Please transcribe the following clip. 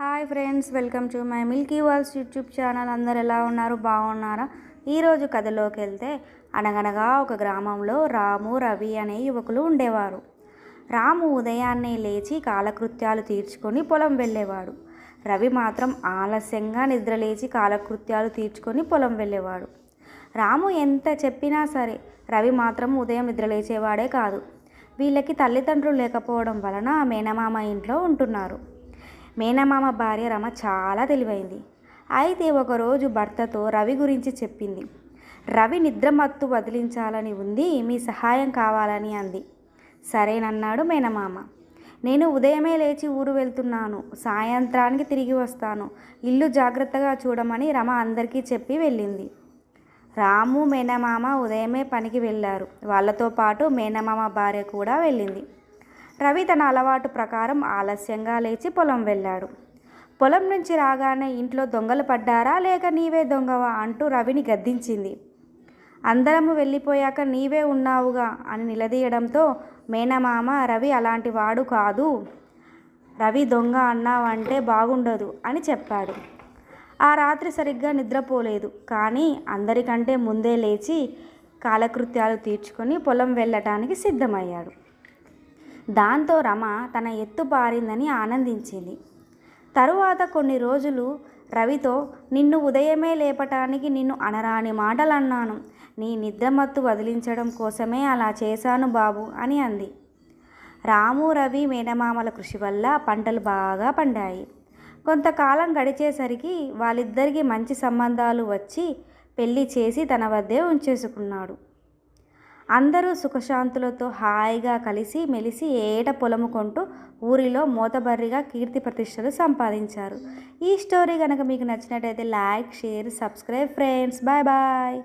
Hi friends welcome to my milky walls YouTube channel. అందరు ఎలా ఉన్నారు? బాగున్నారా? ఈరోజు కథలోకి వెళ్తే అనగనగా ఒక గ్రామంలో రాము రవి అనే యువకులు ఉండేవారు. రాము ఉదయాన్నే లేచి కాలకృత్యాలు తీర్చుకొని పొలం వెళ్ళేవాడు. రవి మాత్రం ఆలస్యంగా నిద్రలేచి కాలకృత్యాలు తీర్చుకొని పొలం వెళ్ళేవాడు. రాము ఎంత చెప్పినా సరే రవి మాత్రం ఉదయం నిద్రలేచేవాడే కాదు. వీళ్ళకి తల్లిదండ్రులు లేకపోవడం వలన మేనమామ ఇంట్లో ఉంటున్నారు. మేనమామ భార్య రమ చాలా తెలివైంది. అయితే ఒకరోజు భర్తతో రవి గురించి చెప్పింది. రవి నిద్రమత్తు వదిలించాలని ఉంది మీ సహాయం కావాలని అంది. సరేనన్నాడు మేనమామ. నేను ఉదయమే లేచి ఊరు వెళ్తున్నాను సాయంత్రానికి తిరిగి వస్తాను. ఇల్లు జాగ్రత్తగా చూడమని రమ అందరికీ చెప్పి వెళ్ళింది. రాము మేనమామ ఉదయమే పనికి వెళ్ళారు. వాళ్ళతో పాటు మేనమామ భార్య కూడా వెళ్ళింది. రవి తన అలవాటు ప్రకారం ఆలస్యంగా లేచి పొలం వెళ్ళాడు. పొలం నుంచి రాగానే ఇంట్లో దొంగలు పడ్డారా లేక నీవే దొంగవా అంటూ రవిని గద్దించింది. అందరము వెళ్ళిపోయాక నీవే ఉన్నావుగా అని నిలదీయడంతో మేనమామ రవి అలాంటి వాడు కాదు. రవి దొంగ అన్నావంటే బాగుండదు అని చెప్పాడు. ఆ రాత్రి సరిగ్గా నిద్రపోలేదు. కానీ అందరికంటే ముందే లేచి కాలకృత్యాలు తీర్చుకొని పొలం వెళ్ళటానికి సిద్ధమయ్యాడు. దాంతో రమ తన ఎత్తు పారిందని ఆనందించింది. తరువాత కొన్ని రోజులు రవితో నిన్ను ఉదయమే లేపటానికి నిన్ను అనరాని మాటలు అన్నాను నీ నిద్రమత్తు వదిలించడం కోసమే అలా చేశాను బాబు అని అంది. రాము రవి మేనమామల కృషి వల్ల పంటలు బాగా పండాయి. కొంతకాలం గడిచేసరికి వాళ్ళిద్దరికీ మంచి సంబంధాలు వచ్చి పెళ్ళి చేసి తన వద్దే ఉంచేసుకున్నాడు. అందరూ సుఖశాంతులతో హాయిగా కలిసి మెలిసి ఏట పొలము కొంటూ ఊరిలో మోతబర్రిగా కీర్తి ప్రతిష్టలు సంపాదించారు. ఈ స్టోరీ కనుక మీకు నచ్చినట్టయితే like share subscribe friends. Bye bye.